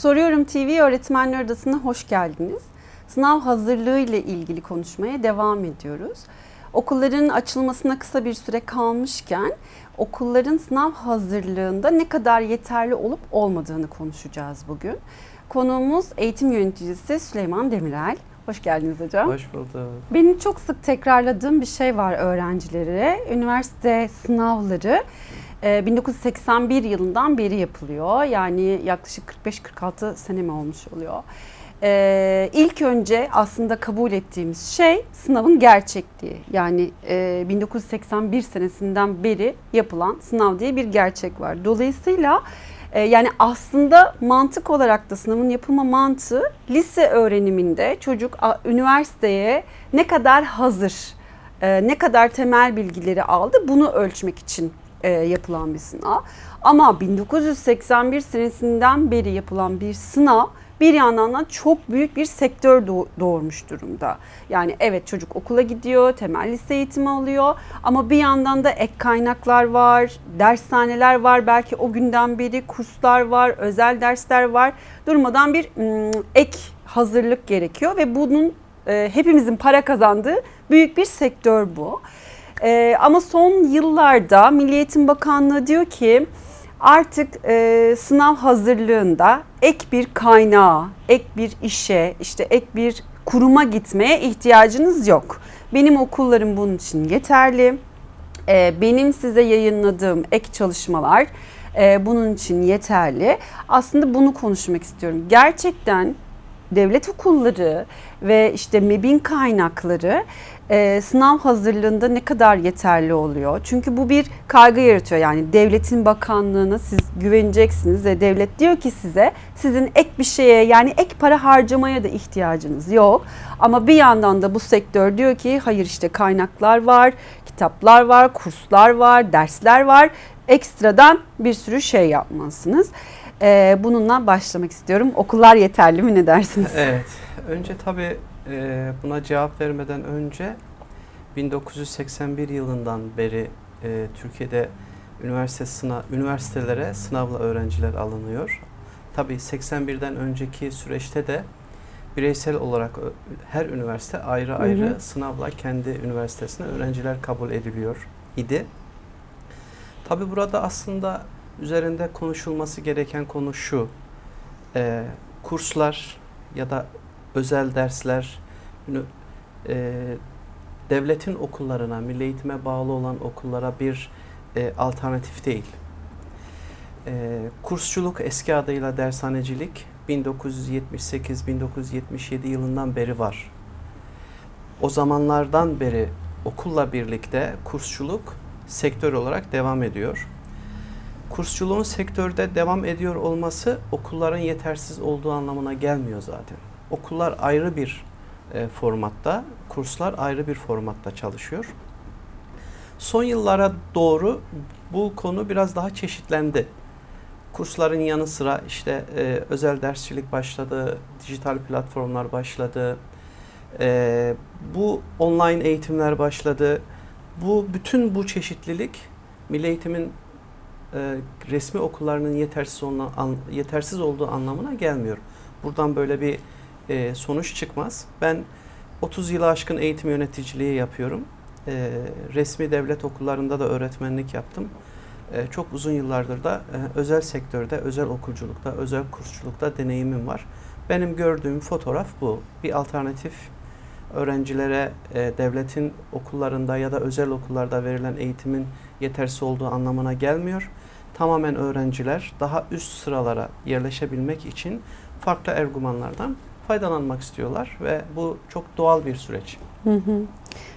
Soruyorum TV Öğretmenler Odası'na hoş geldiniz. Sınav hazırlığı ile ilgili konuşmaya devam ediyoruz. Okulların açılmasına kısa bir süre kalmışken okulların sınav hazırlığında ne kadar yeterli olup olmadığını konuşacağız bugün. Konuğumuz eğitim yöneticisi Süleyman Demirel. Hoş geldiniz hocam. Hoş bulduk. Benim çok sık tekrarladığım bir şey var öğrencilere. Üniversite sınavları e, 1981 yılından beri yapılıyor. Yani yaklaşık 45-46 sene mi olmuş oluyor. E, ilk önce aslında kabul ettiğimiz şey sınavın gerçekliği. Yani e, 1981 senesinden beri yapılan sınav diye bir gerçek var. Dolayısıyla e, yani aslında mantık olarak da sınavın yapılma mantığı lise öğreniminde çocuk üniversiteye ne kadar hazır, e, ne kadar temel bilgileri aldı bunu ölçmek için e, yapılan bir sınav. Ama 1981 senesinden beri yapılan bir sınav bir yandan da çok büyük bir sektör doğ- doğurmuş durumda. Yani evet çocuk okula gidiyor, temel lise eğitimi alıyor ama bir yandan da ek kaynaklar var, dershaneler var, belki o günden beri kurslar var, özel dersler var. Durmadan bir ek hazırlık gerekiyor ve bunun e, hepimizin para kazandığı büyük bir sektör bu. E, ama son yıllarda Milli Eğitim Bakanlığı diyor ki artık e, sınav hazırlığında ek bir kaynağa, ek bir işe, işte ek bir kuruma gitmeye ihtiyacınız yok. Benim okullarım bunun için yeterli. E, benim size yayınladığım ek çalışmalar e, bunun için yeterli. Aslında bunu konuşmak istiyorum. Gerçekten devlet okulları ve işte MEB'in kaynakları e, sınav hazırlığında ne kadar yeterli oluyor? Çünkü bu bir kaygı yaratıyor. Yani devletin bakanlığına siz güveneceksiniz ve devlet diyor ki size sizin ek bir şeye yani ek para harcamaya da ihtiyacınız yok. Ama bir yandan da bu sektör diyor ki hayır işte kaynaklar var, kitaplar var, kurslar var, dersler var. Ekstradan bir sürü şey yapmalısınız. E, bununla başlamak istiyorum. Okullar yeterli mi ne dersiniz? Evet. Önce tabii e, buna cevap vermeden önce 1981 yılından beri e, Türkiye'de üniversite sınav üniversitelere sınavla öğrenciler alınıyor. Tabii 81'den önceki süreçte de bireysel olarak her üniversite ayrı ayrı hı. sınavla kendi üniversitesine öğrenciler kabul ediliyor idi. Tabii burada aslında üzerinde konuşulması gereken konu şu. e, kurslar ya da özel dersler e, devletin okullarına, milli eğitime bağlı olan okullara bir e, alternatif değil. E, kursçuluk eski adıyla dershanecilik 1978-1977 yılından beri var. O zamanlardan beri okulla birlikte kursçuluk sektör olarak devam ediyor. Kursçuluğun sektörde devam ediyor olması okulların yetersiz olduğu anlamına gelmiyor zaten. Okullar ayrı bir e, formatta, kurslar ayrı bir formatta çalışıyor. Son yıllara doğru bu konu biraz daha çeşitlendi. Kursların yanı sıra işte e, özel dersçilik başladı, dijital platformlar başladı, e, bu online eğitimler başladı. Bu bütün bu çeşitlilik Milli Eğitim'in e, resmi okullarının yetersiz, olma, an- yetersiz olduğu anlamına gelmiyor. Buradan böyle bir e, sonuç çıkmaz. Ben 30 yılı aşkın eğitim yöneticiliği yapıyorum. E, resmi devlet okullarında da öğretmenlik yaptım. E, çok uzun yıllardır da e, özel sektörde, özel okulculukta, özel kursçulukta deneyimim var. Benim gördüğüm fotoğraf bu. Bir alternatif öğrencilere e, devletin okullarında ya da özel okullarda verilen eğitimin yetersiz olduğu anlamına gelmiyor. Tamamen öğrenciler daha üst sıralara yerleşebilmek için farklı ergumanlardan faydalanmak istiyorlar ve bu çok doğal bir süreç. Hı hı.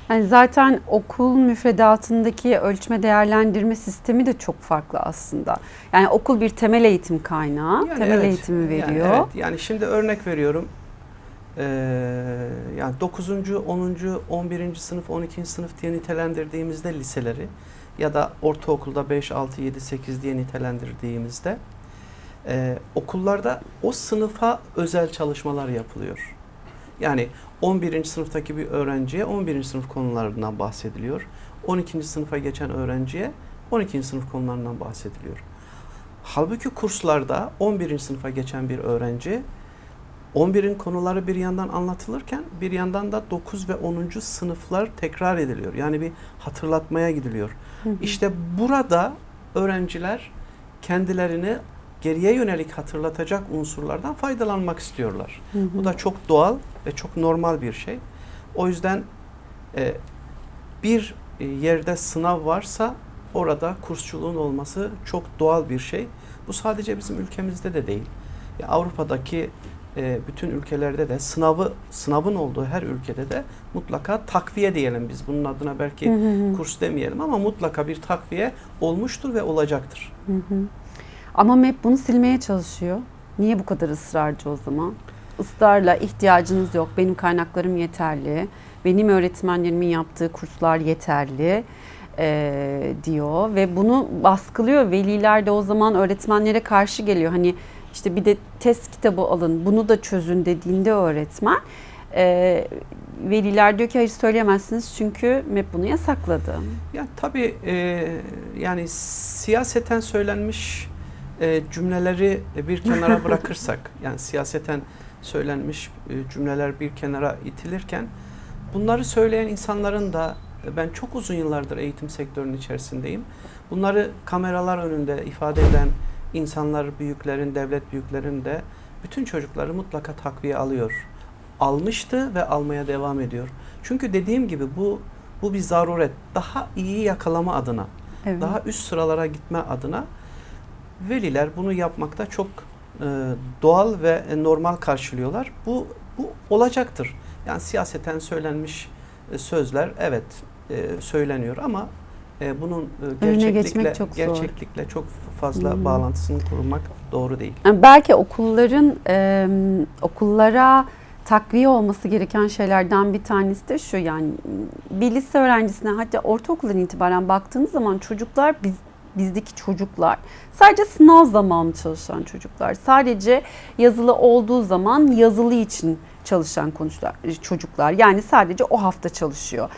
Yani zaten okul müfredatındaki ölçme değerlendirme sistemi de çok farklı aslında. Yani okul bir temel eğitim kaynağı, Yani temel evet, eğitimi Yani, veriyor. evet, yani şimdi örnek veriyorum. Ee, yani 9. 10. 11. sınıf, 12. sınıf diye nitelendirdiğimizde liseleri ya da ortaokulda 5, 6, 7, 8 diye nitelendirdiğimizde e, okullarda o sınıfa özel çalışmalar yapılıyor. Yani 11. sınıftaki bir öğrenciye 11. sınıf konularından bahsediliyor. 12. sınıfa geçen öğrenciye 12. sınıf konularından bahsediliyor. Halbuki kurslarda 11. sınıfa geçen bir öğrenci 11'in konuları bir yandan anlatılırken bir yandan da 9 ve 10. sınıflar tekrar ediliyor. Yani bir hatırlatmaya gidiliyor. İşte burada öğrenciler kendilerini geriye yönelik hatırlatacak unsurlardan faydalanmak istiyorlar. Bu da çok doğal ve çok normal bir şey. O yüzden e, bir e, yerde sınav varsa orada kursçuluğun olması çok doğal bir şey. Bu sadece bizim ülkemizde de değil. Ya Avrupa'daki e, bütün ülkelerde de sınavı sınavın olduğu her ülkede de mutlaka takviye diyelim biz. Bunun adına belki kurs demeyelim ama mutlaka bir takviye olmuştur ve olacaktır. Ama MEP bunu silmeye çalışıyor. Niye bu kadar ısrarcı o zaman? Israrla ihtiyacınız yok, benim kaynaklarım yeterli, benim öğretmenlerimin yaptığı kurslar yeterli eee, diyor ve bunu baskılıyor. Veliler de o zaman öğretmenlere karşı geliyor. Hani işte bir de test kitabı alın, bunu da çözün dediğinde öğretmen eee, veliler diyor ki hayır söyleyemezsiniz çünkü MEP bunu yasakladı. Ya tabii e, yani siyaseten söylenmiş e, cümleleri bir kenara bırakırsak, yani siyaseten söylenmiş e, cümleler bir kenara itilirken bunları söyleyen insanların da e, ben çok uzun yıllardır eğitim sektörünün içerisindeyim. Bunları kameralar önünde ifade eden insanlar, büyüklerin, devlet büyüklerin de bütün çocukları mutlaka takviye alıyor. Almıştı ve almaya devam ediyor. Çünkü dediğim gibi bu bu bir zaruret. Daha iyi yakalama adına, Evet. daha üst sıralara gitme adına veliler bunu yapmakta çok e, doğal ve normal karşılıyorlar. Bu bu olacaktır. Yani siyaseten söylenmiş e, sözler evet e, söyleniyor ama e, bunun e, gerçeklikle çok zor. gerçeklikle çok fazla Hmm. bağlantısını kurmak doğru değil. Yani belki okulların e, okullara takviye olması gereken şeylerden bir tanesi de şu yani bir lise öğrencisine hatta ortaokuldan itibaren baktığınız zaman çocuklar biz bizdeki çocuklar sadece sınav zamanı çalışan çocuklar. Sadece yazılı olduğu zaman yazılı için çalışan konuşlar, çocuklar. Yani sadece o hafta çalışıyor.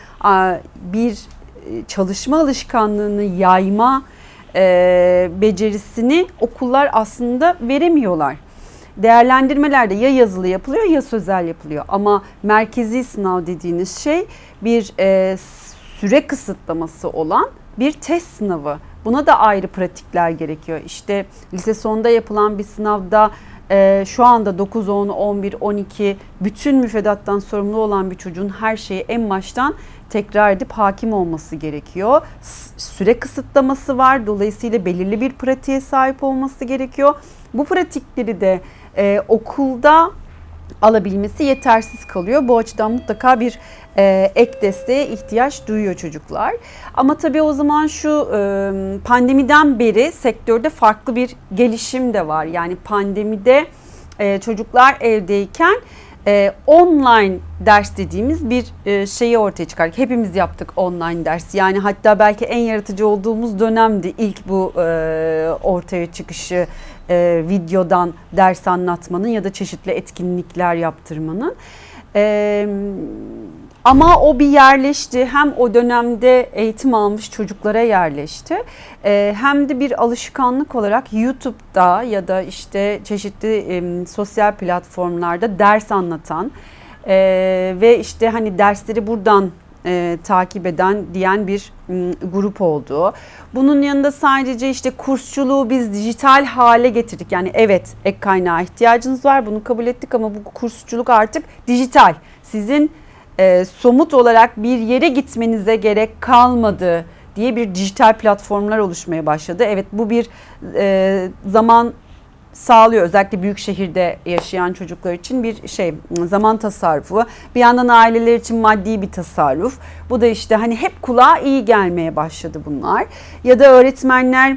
Bir e, çalışma alışkanlığını yayma e, becerisini okullar aslında veremiyorlar. Değerlendirmelerde ya yazılı yapılıyor ya sözel yapılıyor. Ama merkezi sınav dediğiniz şey bir e, süre kısıtlaması olan bir test sınavı. Buna da ayrı pratikler gerekiyor. İşte lise sonunda yapılan bir sınavda e, şu anda 9, 10, 11, 12 bütün müfredattan sorumlu olan bir çocuğun her şeyi en baştan tekrar edip hakim olması gerekiyor. Süre kısıtlaması var. Dolayısıyla belirli bir pratiğe sahip olması gerekiyor. Bu pratikleri de e, okulda alabilmesi yetersiz kalıyor. Bu açıdan mutlaka bir ek desteğe ihtiyaç duyuyor çocuklar. Ama tabii o zaman şu e, pandemiden beri sektörde farklı bir gelişim de var. Yani pandemide e, çocuklar evdeyken e, online ders dediğimiz bir e, şeyi ortaya çıkardık. Hepimiz yaptık online ders. Yani hatta belki en yaratıcı olduğumuz dönemdi ilk bu e, ortaya çıkışı e, videodan ders anlatmanın ya da çeşitli etkinlikler yaptırmanın. E, ama o bir yerleşti. Hem o dönemde eğitim almış çocuklara yerleşti. E, hem de bir alışkanlık olarak YouTube'da ya da işte çeşitli sosyal platformlarda ders anlatan e, ve işte hani dersleri buradan e, takip eden diyen bir m, grup oldu. Bunun yanında sadece işte kursçuluğu biz dijital hale getirdik. Yani evet ek kaynağa ihtiyacınız var bunu kabul ettik ama bu kursçuluk artık dijital. Sizin e, somut olarak bir yere gitmenize gerek kalmadı diye bir dijital platformlar oluşmaya başladı. Evet bu bir e, zaman sağlıyor özellikle büyük şehirde yaşayan çocuklar için bir şey zaman tasarrufu. Bir yandan aileler için maddi bir tasarruf. Bu da işte hani hep kulağa iyi gelmeye başladı bunlar. Ya da öğretmenler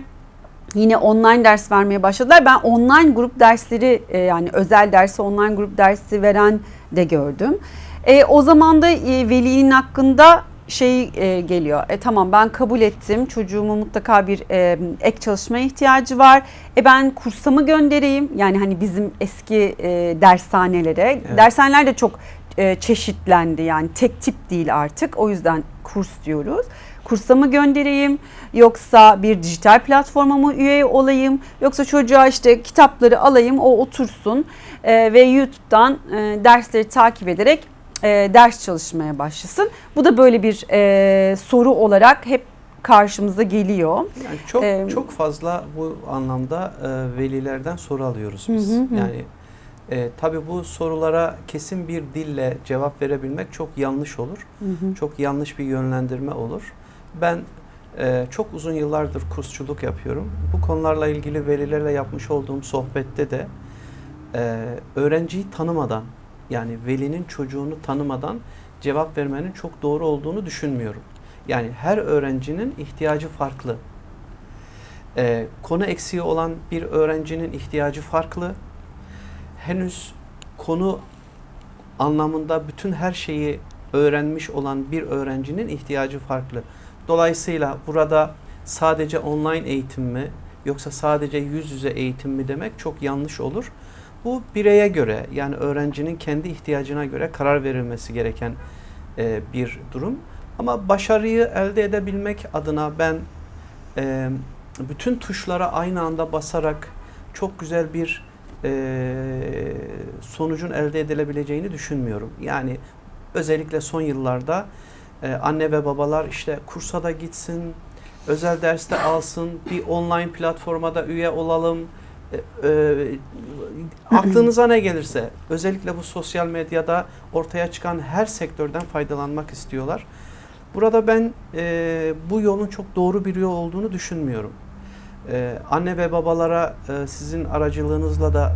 yine online ders vermeye başladılar. Ben online grup dersleri e, yani özel dersi online grup dersi veren de gördüm. E, o zaman da e, velinin hakkında şey e, geliyor. E tamam ben kabul ettim. Çocuğumun mutlaka bir e, ek çalışmaya ihtiyacı var. E ben kursa mı göndereyim? Yani hani bizim eski e, dershanelere. Evet. Dershaneler de çok e, çeşitlendi yani tek tip değil artık. O yüzden kurs diyoruz. Kursa mı göndereyim yoksa bir dijital platforma mı üye olayım yoksa çocuğa işte kitapları alayım o otursun e, ve YouTube'dan e, dersleri takip ederek e, ders çalışmaya başlasın. Bu da böyle bir e, soru olarak hep karşımıza geliyor. Yani çok Ee, çok fazla bu anlamda e, velilerden soru alıyoruz biz. Hı hı hı. Yani e, tabii bu sorulara kesin bir dille cevap verebilmek çok yanlış olur. Çok yanlış bir yönlendirme olur. Ben e, çok uzun yıllardır kursçuluk yapıyorum. Bu konularla ilgili velilerle yapmış olduğum sohbette de e, öğrenciyi tanımadan yani velinin çocuğunu tanımadan cevap vermenin çok doğru olduğunu düşünmüyorum. Yani her öğrencinin ihtiyacı farklı. E, konu eksiği olan bir öğrencinin ihtiyacı farklı. Henüz konu anlamında bütün her şeyi öğrenmiş olan bir öğrencinin ihtiyacı farklı. Dolayısıyla burada sadece online eğitim mi yoksa sadece yüz yüze eğitim mi demek çok yanlış olur. Bu bireye göre yani öğrencinin kendi ihtiyacına göre karar verilmesi gereken e, bir durum. Ama başarıyı elde edebilmek adına ben e, bütün tuşlara aynı anda basarak çok güzel bir e, sonucun elde edilebileceğini düşünmüyorum. Yani özellikle son yıllarda e, anne ve babalar işte kursa da gitsin, özel derste alsın, bir online platforma da üye olalım. E, e, aklınıza ne gelirse özellikle bu sosyal medyada ortaya çıkan her sektörden faydalanmak istiyorlar. Burada ben e, bu yolun çok doğru bir yol olduğunu düşünmüyorum. E, anne ve babalara e, sizin aracılığınızla da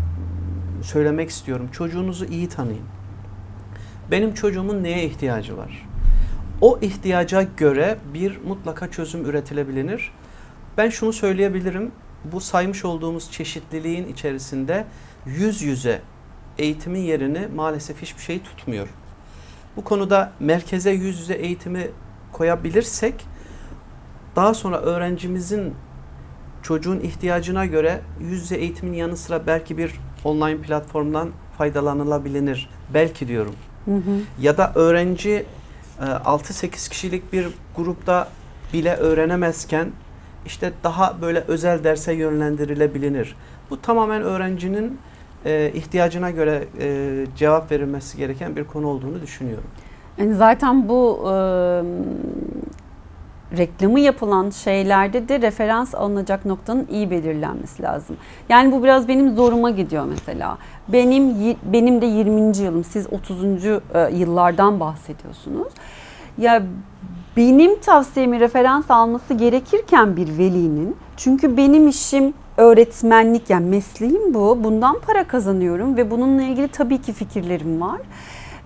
söylemek istiyorum. Çocuğunuzu iyi tanıyın. Benim çocuğumun neye ihtiyacı var? O ihtiyaca göre bir mutlaka çözüm üretilebilir. Ben şunu söyleyebilirim. Bu saymış olduğumuz çeşitliliğin içerisinde yüz yüze eğitimin yerini maalesef hiçbir şey tutmuyor. Bu konuda merkeze yüz yüze eğitimi koyabilirsek daha sonra öğrencimizin çocuğun ihtiyacına göre yüz yüze eğitimin yanı sıra belki bir online platformdan faydalanılabilir. Belki diyorum. Ya da öğrenci e, 6-8 kişilik bir grupta bile öğrenemezken işte daha böyle özel derse yönlendirilebilir. Bu tamamen öğrencinin e, ihtiyacına göre e, cevap verilmesi gereken bir konu olduğunu düşünüyorum. Yani zaten bu e, reklamı yapılan şeylerde de referans alınacak noktanın iyi belirlenmesi lazım. Yani bu biraz benim zoruma gidiyor mesela. Benim benim de 20. yılım, siz 30. e, yıllardan bahsediyorsunuz. Ya benim tavsiyemi referans alması gerekirken bir velinin çünkü benim işim öğretmenlik yani mesleğim bu. Bundan para kazanıyorum ve bununla ilgili tabii ki fikirlerim var.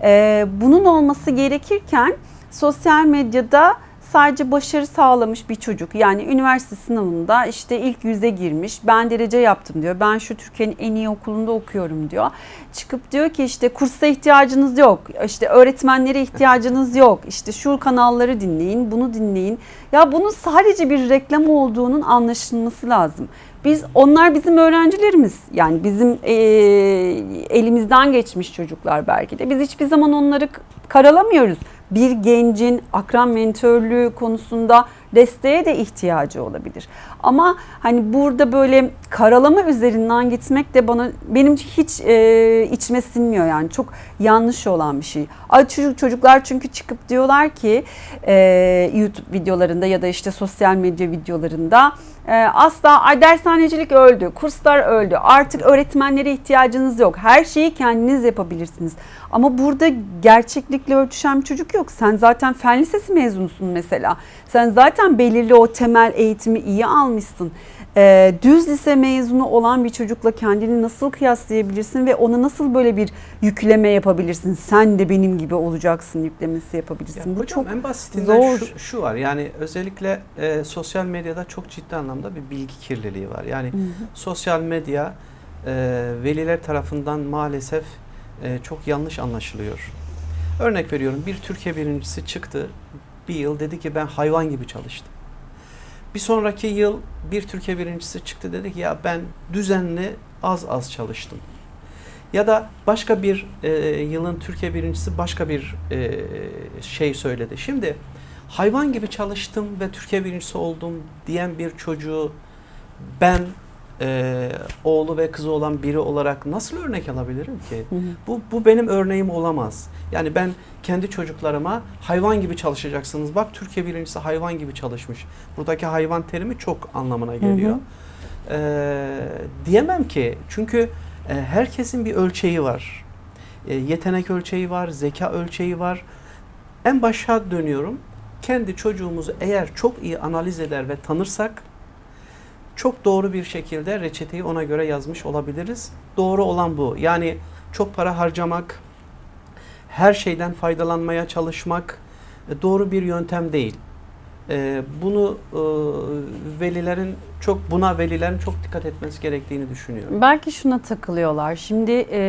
Ee, bunun olması gerekirken sosyal medyada sadece başarı sağlamış bir çocuk. Yani üniversite sınavında işte ilk yüze girmiş. Ben derece yaptım diyor. Ben şu Türkiye'nin en iyi okulunda okuyorum diyor. Çıkıp diyor ki işte kursa ihtiyacınız yok. İşte öğretmenlere ihtiyacınız yok. İşte şu kanalları dinleyin bunu dinleyin. Ya bunun sadece bir reklam olduğunun anlaşılması lazım. Biz onlar bizim öğrencilerimiz. Yani bizim e, elimizden geçmiş çocuklar belki de. Biz hiçbir zaman onları karalamıyoruz bir gencin akran mentörlüğü konusunda desteğe de ihtiyacı olabilir. Ama hani burada böyle karalama üzerinden gitmek de bana benim hiç e, içime sinmiyor yani çok yanlış olan bir şey. Ay çocuk çocuklar çünkü çıkıp diyorlar ki e, YouTube videolarında ya da işte sosyal medya videolarında e, asla ay dershanecilik öldü, kurslar öldü. Artık öğretmenlere ihtiyacınız yok. Her şeyi kendiniz yapabilirsiniz. Ama burada gerçeklikle örtüşen bir çocuk yok. Sen zaten fen lisesi mezunusun mesela. Sen zaten belirli o temel eğitimi iyi almışsın. Ee, düz lise mezunu olan bir çocukla kendini nasıl kıyaslayabilirsin ve ona nasıl böyle bir yükleme yapabilirsin? Sen de benim gibi olacaksın yüklemesi yapabilirsin. Ya Bu hocam çok en basitinden zor. Şu, şu var yani özellikle e, sosyal medyada çok ciddi anlamda bir bilgi kirliliği var. Yani sosyal medya e, veliler tarafından maalesef e, çok yanlış anlaşılıyor. Örnek veriyorum bir Türkiye birincisi çıktı bir yıl dedi ki ben hayvan gibi çalıştım. Bir sonraki yıl bir Türkiye birincisi çıktı dedi ki ya ben düzenli az az çalıştım. Ya da başka bir e, yılın Türkiye birincisi başka bir e, şey söyledi. Şimdi hayvan gibi çalıştım ve Türkiye birincisi oldum diyen bir çocuğu ben e, oğlu ve kızı olan biri olarak nasıl örnek alabilirim ki? Hı hı. Bu, bu benim örneğim olamaz. Yani ben kendi çocuklarıma hayvan gibi çalışacaksınız. Bak Türkiye birincisi hayvan gibi çalışmış. Buradaki hayvan terimi çok anlamına geliyor. Ee, diyemem ki çünkü e, herkesin bir ölçeği var. E, yetenek ölçeği var, zeka ölçeği var. En başa dönüyorum. Kendi çocuğumuzu eğer çok iyi analiz eder ve tanırsak çok doğru bir şekilde reçeteyi ona göre yazmış olabiliriz. Doğru olan bu. Yani çok para harcamak, her şeyden faydalanmaya çalışmak e, doğru bir yöntem değil. E, Bunu e, velilerin çok buna velilerin çok dikkat etmesi gerektiğini düşünüyorum. Belki şuna takılıyorlar. Şimdi e,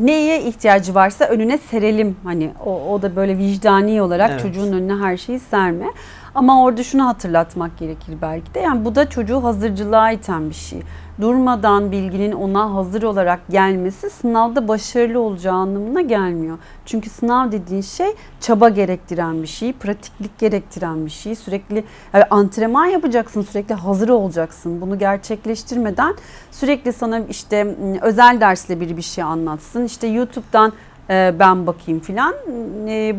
neye ihtiyacı varsa önüne serelim. Hani o, o da böyle vicdani olarak Evet. çocuğun önüne her şeyi serme. Ama orada şunu hatırlatmak gerekir belki de. Yani bu da çocuğu hazırcılığa iten bir şey. Durmadan bilginin ona hazır olarak gelmesi sınavda başarılı olacağı anlamına gelmiyor. Çünkü sınav dediğin şey çaba gerektiren bir şey, pratiklik gerektiren bir şey. Sürekli yani antrenman yapacaksın, sürekli hazır olacaksın. Bunu gerçekleştirmeden sürekli sana işte m, özel dersle biri bir şey anlatsın. İşte YouTube'dan e, ben bakayım filan.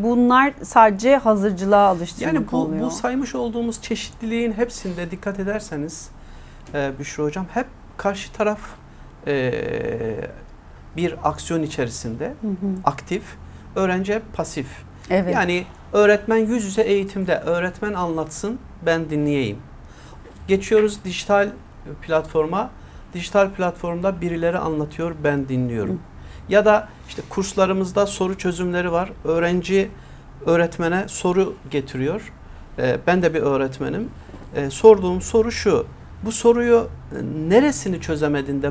Bunlar sadece hazırcılığa alıştırmak Yani bu, oluyor. bu saymış olduğumuz çeşitliliğin hepsinde dikkat ederseniz e, Büşra Hocam hep karşı taraf bir aksiyon içerisinde Hı hı. aktif, öğrenci hep pasif. Evet. Yani öğretmen yüz yüze eğitimde öğretmen anlatsın ben dinleyeyim. Geçiyoruz dijital platforma. Dijital platformda birileri anlatıyor ben dinliyorum. Ya da işte kurslarımızda soru çözümleri var. Öğrenci öğretmene soru getiriyor. Ee, ben de bir öğretmenim. Ee, sorduğum soru şu. Bu soruyu e, neresini çözemedin de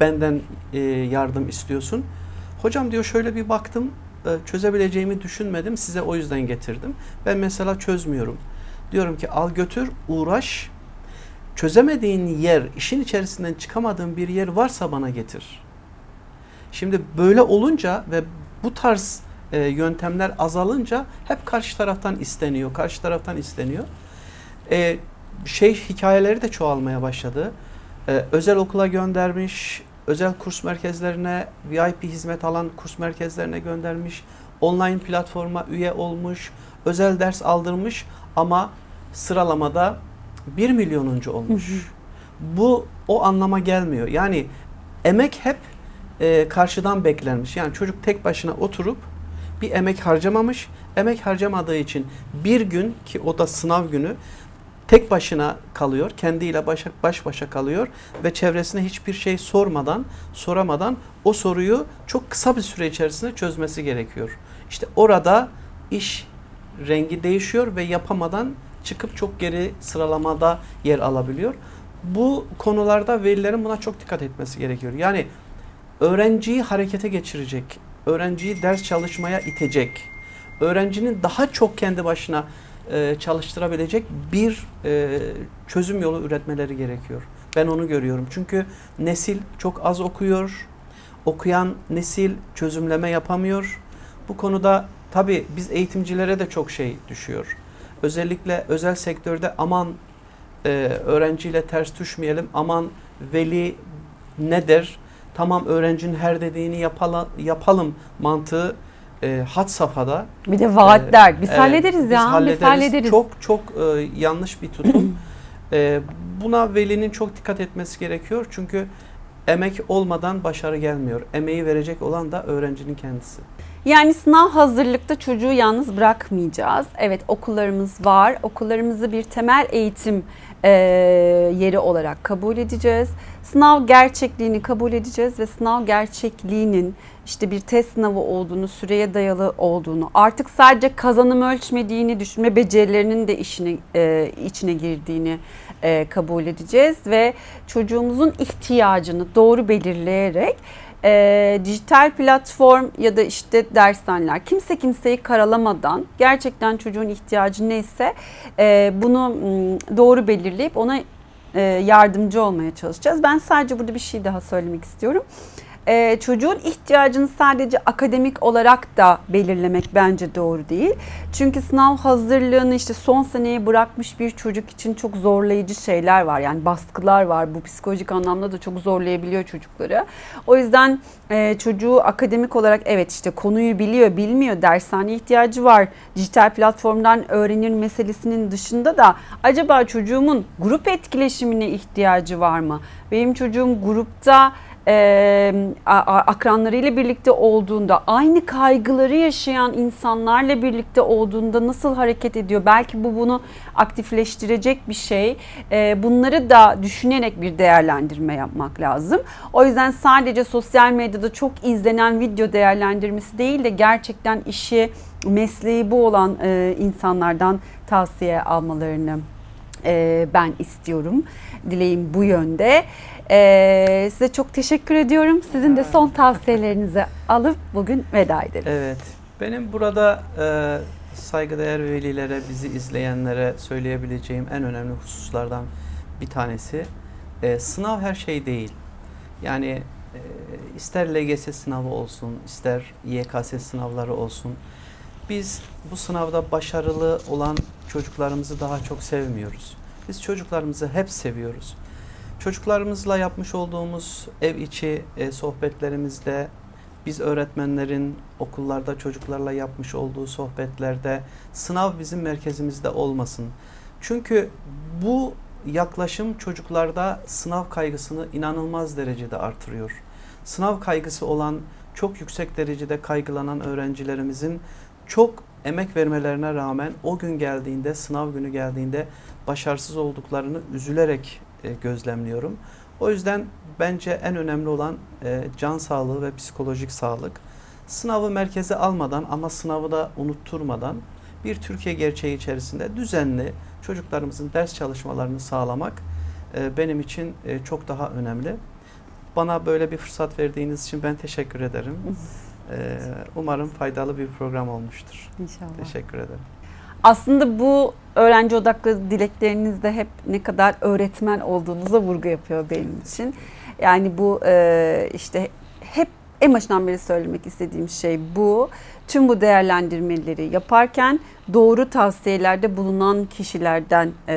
benden e, yardım istiyorsun? Hocam diyor şöyle bir baktım e, çözebileceğimi düşünmedim size o yüzden getirdim. Ben mesela çözmüyorum. Diyorum ki al götür uğraş. Çözemediğin yer, işin içerisinden çıkamadığın bir yer varsa bana getir. Şimdi böyle olunca ve bu tarz e, yöntemler azalınca hep karşı taraftan isteniyor, karşı taraftan isteniyor. E, şey hikayeleri de çoğalmaya başladı. E, özel okula göndermiş, özel kurs merkezlerine, VIP hizmet alan kurs merkezlerine göndermiş, online platforma üye olmuş, özel ders aldırmış ama sıralamada 1 milyonuncu olmuş. Bu o anlama gelmiyor. Yani emek hep e, karşıdan beklenmiş. Yani çocuk tek başına oturup bir emek harcamamış. Emek harcamadığı için bir gün ki o da sınav günü tek başına kalıyor. Kendiyle baş, baş başa kalıyor ve çevresine hiçbir şey sormadan, soramadan o soruyu çok kısa bir süre içerisinde çözmesi gerekiyor. İşte orada iş rengi değişiyor ve yapamadan çıkıp çok geri sıralamada yer alabiliyor. Bu konularda velilerin buna çok dikkat etmesi gerekiyor. Yani öğrenciyi harekete geçirecek, öğrenciyi ders çalışmaya itecek, öğrencinin daha çok kendi başına e, çalıştırabilecek bir e, çözüm yolu üretmeleri gerekiyor. Ben onu görüyorum. Çünkü nesil çok az okuyor. Okuyan nesil çözümleme yapamıyor. Bu konuda tabii biz eğitimcilere de çok şey düşüyor. Özellikle özel sektörde aman e, öğrenciyle ters düşmeyelim, aman veli ne der, tamam öğrencinin her dediğini yapala, yapalım mantığı e, had safhada. Bir de vaatler. Biz Evet, hallederiz biz ya. Biz hallederiz. Çok çok e, yanlış bir tutum. E, buna velinin çok dikkat etmesi gerekiyor. Çünkü emek olmadan başarı gelmiyor. Emeği verecek olan da öğrencinin kendisi. Yani sınav hazırlıkta çocuğu yalnız bırakmayacağız. Evet okullarımız var. Okullarımızı bir temel eğitim e, yeri olarak kabul edeceğiz. Sınav gerçekliğini kabul edeceğiz ve sınav gerçekliğinin işte bir test sınavı olduğunu, süreye dayalı olduğunu, artık sadece kazanım ölçmediğini düşünme becerilerinin de işine e, içine girdiğini e, kabul edeceğiz ve çocuğumuzun ihtiyacını doğru belirleyerek e, dijital platform ya da işte dershaneler kimse kimseyi karalamadan gerçekten çocuğun ihtiyacı neyse e, bunu m, doğru belirleyip ona e, yardımcı olmaya çalışacağız. Ben sadece burada bir şey daha söylemek istiyorum. E, çocuğun ihtiyacını sadece akademik olarak da belirlemek bence doğru değil. Çünkü sınav hazırlığını işte son seneye bırakmış bir çocuk için çok zorlayıcı şeyler var. Yani baskılar var. Bu psikolojik anlamda da çok zorlayabiliyor çocukları. O yüzden e, çocuğu akademik olarak evet işte konuyu biliyor, bilmiyor, dershane ihtiyacı var, dijital platformdan öğrenir meselesinin dışında da acaba çocuğumun grup etkileşimine ihtiyacı var mı? Benim çocuğum grupta e, akranlarıyla birlikte olduğunda, aynı kaygıları yaşayan insanlarla birlikte olduğunda nasıl hareket ediyor? Belki bu bunu aktifleştirecek bir şey. E, bunları da düşünerek bir değerlendirme yapmak lazım. O yüzden sadece sosyal medyada çok izlenen video değerlendirmesi değil de gerçekten işi, mesleği bu olan e, insanlardan tavsiye almalarını e, ben istiyorum. Dileğim bu yönde. E, size çok teşekkür ediyorum. Sizin de son tavsiyelerinizi alıp bugün veda edelim. Evet. Benim burada e, saygıdeğer velilere, bizi izleyenlere söyleyebileceğim en önemli hususlardan bir tanesi e, sınav her şey değil. Yani e, ister LGS sınavı olsun, ister YKS sınavları olsun. Biz bu sınavda başarılı olan çocuklarımızı daha çok sevmiyoruz. Biz çocuklarımızı hep seviyoruz. Çocuklarımızla yapmış olduğumuz ev içi e, sohbetlerimizde biz öğretmenlerin okullarda çocuklarla yapmış olduğu sohbetlerde sınav bizim merkezimizde olmasın. Çünkü bu yaklaşım çocuklarda sınav kaygısını inanılmaz derecede artırıyor. Sınav kaygısı olan çok yüksek derecede kaygılanan öğrencilerimizin çok emek vermelerine rağmen o gün geldiğinde, sınav günü geldiğinde başarısız olduklarını üzülerek e, gözlemliyorum. O yüzden bence en önemli olan e, can sağlığı ve psikolojik sağlık. Sınavı merkeze almadan ama sınavı da unutturmadan bir Türkiye gerçeği içerisinde düzenli çocuklarımızın ders çalışmalarını sağlamak e, benim için e, çok daha önemli. Bana böyle bir fırsat verdiğiniz için ben teşekkür ederim. Umarım faydalı bir program olmuştur. İnşallah. Teşekkür ederim. Aslında bu öğrenci odaklı dileklerinizde hep ne kadar öğretmen olduğunuza vurgu yapıyor benim için. Yani bu işte hep en başından beri söylemek istediğim şey bu. Tüm bu değerlendirmeleri yaparken doğru tavsiyelerde bulunan kişilerden e,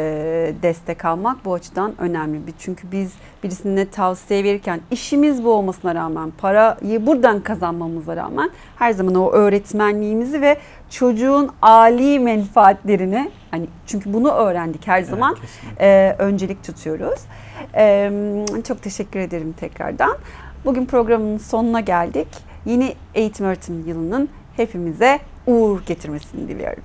destek almak bu açıdan önemli. Bir- Çünkü biz birisine tavsiye verirken işimiz bu olmasına rağmen parayı buradan kazanmamıza rağmen her zaman o öğretmenliğimizi ve çocuğun âli menfaatlerini hani çünkü bunu öğrendik her zaman Evet, kesinlikle. e, öncelik tutuyoruz. E, çok teşekkür ederim tekrardan. Bugün programın sonuna geldik. Yeni eğitim öğretim yılının hepimize uğur getirmesini diliyorum.